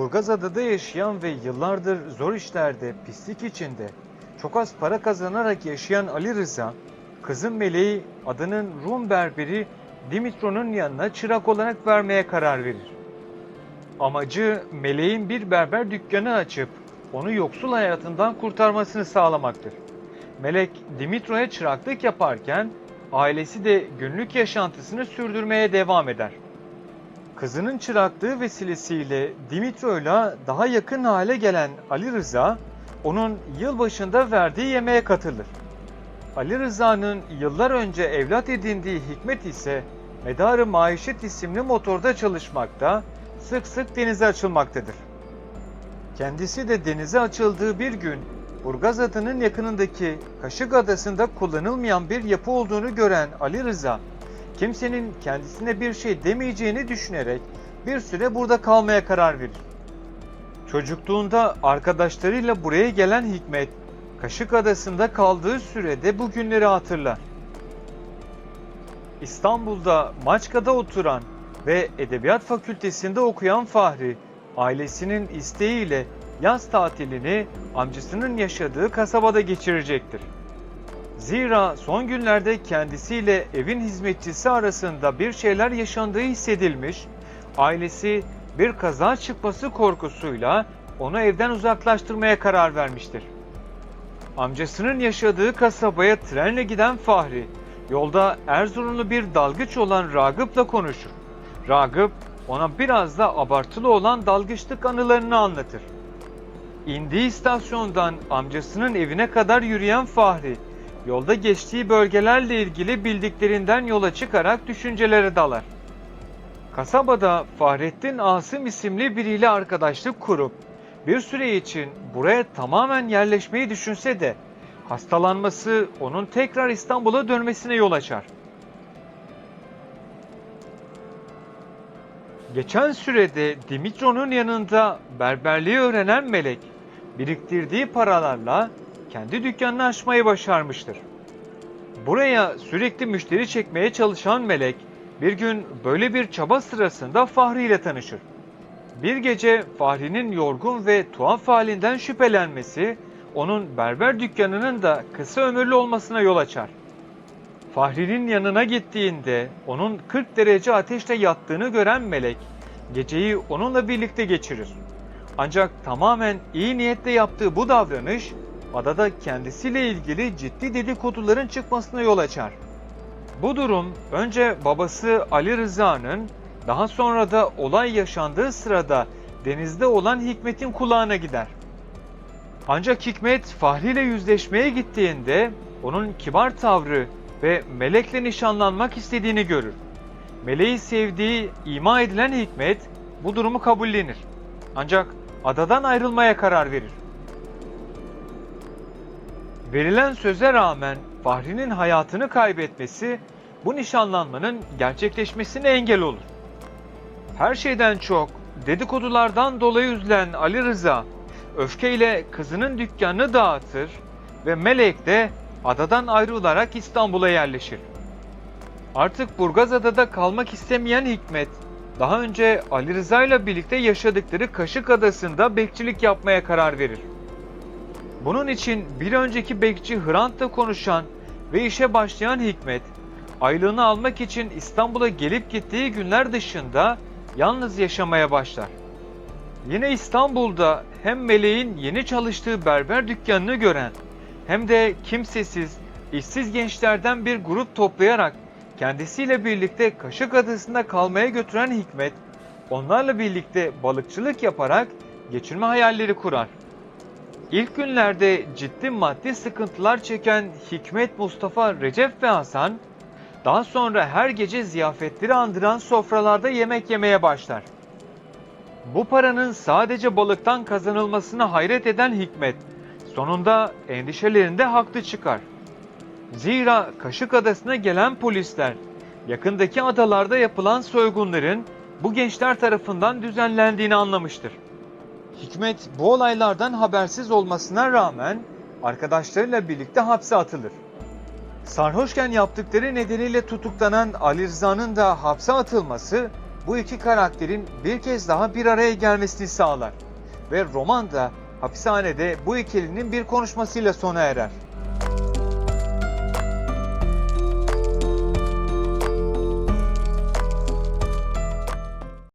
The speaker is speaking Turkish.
Burgazada'da yaşayan ve yıllardır zor işlerde, pislik içinde, çok az para kazanarak yaşayan Ali Rıza, kızın Meleği adının Rum berberi Dimitro'nun yanına çırak olarak vermeye karar verir. Amacı Meleğin bir berber dükkanı açıp onu yoksul hayatından kurtarmasını sağlamaktır. Melek Dimitro'ya çıraklık yaparken ailesi de günlük yaşantısını sürdürmeye devam eder. Kızının çıraklığı vesilesiyle Dimitro'yla daha yakın hale gelen Ali Rıza, onun yılbaşında verdiği yemeğe katılır. Ali Rıza'nın yıllar önce evlat edindiği Hikmet ise Medarı Maişet isimli motorda çalışmakta, sık sık denize açılmaktadır. Kendisi de denize açıldığı bir gün Burgaz Adı'nın yakınındaki Kaşık Adası'nda kullanılmayan bir yapı olduğunu gören Ali Rıza, kimsenin kendisine bir şey demeyeceğini düşünerek bir süre burada kalmaya karar verir. Çocukluğunda arkadaşlarıyla buraya gelen Hikmet, Kaşık Adası'nda kaldığı sürede bu günleri hatırlar. İstanbul'da Maçka'da oturan ve Edebiyat Fakültesinde okuyan Fahri, ailesinin isteğiyle yaz tatilini amcasının yaşadığı kasabada geçirecektir. Zira son günlerde kendisiyle evin hizmetçisi arasında bir şeyler yaşandığı hissedilmiş, ailesi bir kaza çıkması korkusuyla onu evden uzaklaştırmaya karar vermiştir. Amcasının yaşadığı kasabaya trenle giden Fahri, yolda Erzurumlu bir dalgıç olan Ragıp'la konuşur. Ragıp ona biraz da abartılı olan dalgıçlık anılarını anlatır. İndiği istasyondan amcasının evine kadar yürüyen Fahri, yolda geçtiği bölgelerle ilgili bildiklerinden yola çıkarak düşüncelere dalar. Kasabada Fahrettin Asım isimli biriyle arkadaşlık kurup bir süre için buraya tamamen yerleşmeyi düşünse de hastalanması onun tekrar İstanbul'a dönmesine yol açar. Geçen sürede Dimitro'nun yanında berberliği öğrenen Melek, biriktirdiği paralarla kendi dükkanını açmayı başarmıştır. Buraya sürekli müşteri çekmeye çalışan Melek, bir gün böyle bir çaba sırasında Fahri ile tanışır. Bir gece Fahri'nin yorgun ve tuhaf halinden şüphelenmesi, onun berber dükkanının da kısa ömürlü olmasına yol açar. Fahri'nin yanına gittiğinde onun 40 derece ateşte yattığını gören Melek, geceyi onunla birlikte geçirir. Ancak tamamen iyi niyetle yaptığı bu davranış, adada kendisiyle ilgili ciddi dedikoduların çıkmasına yol açar. Bu durum önce babası Ali Rıza'nın, daha sonra da olay yaşandığı sırada denizde olan Hikmet'in kulağına gider. Ancak Hikmet Fahri ile yüzleşmeye gittiğinde onun kibar tavrı ve Melek'le nişanlanmak istediğini görür. Meleği sevdiği ima edilen Hikmet bu durumu kabullenir. Ancak adadan ayrılmaya karar verir. Verilen söze rağmen Fahri'nin hayatını kaybetmesi bu nişanlanmanın gerçekleşmesine engel olur. Her şeyden çok dedikodulardan dolayı üzülen Ali Rıza öfkeyle kızının dükkanını dağıtır ve Melek de adadan ayrılarak İstanbul'a yerleşir. Artık Burgazada'da kalmak istemeyen Hikmet, daha önce Ali Rıza ile birlikte yaşadıkları Kaşık Adası'nda bekçilik yapmaya karar verir. Bunun için bir önceki bekçi Hrant'la konuşan ve işe başlayan Hikmet, aylığını almak için İstanbul'a gelip gittiği günler dışında yalnız yaşamaya başlar. Yine İstanbul'da hem Meleğin yeni çalıştığı berber dükkanını gören hem de kimsesiz, işsiz gençlerden bir grup toplayarak kendisiyle birlikte Kaşık Adası'nda kalmaya götüren Hikmet, onlarla birlikte balıkçılık yaparak geçinme hayalleri kurar. İlk günlerde ciddi maddi sıkıntılar çeken Hikmet, Mustafa, Recep ve Hasan, daha sonra her gece ziyafetleri andıran sofralarda yemek yemeye başlar. Bu paranın sadece balıktan kazanılmasına hayret eden Hikmet, sonunda endişelerinde haklı çıkar. Zira Kaşık Adası'na gelen polisler, yakındaki adalarda yapılan soygunların bu gençler tarafından düzenlendiğini anlamıştır. Hikmet bu olaylardan habersiz olmasına rağmen arkadaşlarıyla birlikte hapse atılır. Sarhoşken yaptıkları nedeniyle tutuklanan Ali Rıza'nın da hapse atılması bu iki karakterin bir kez daha bir araya gelmesini sağlar. ve roman da hapishanede bu ikilinin bir konuşmasıyla sona erer.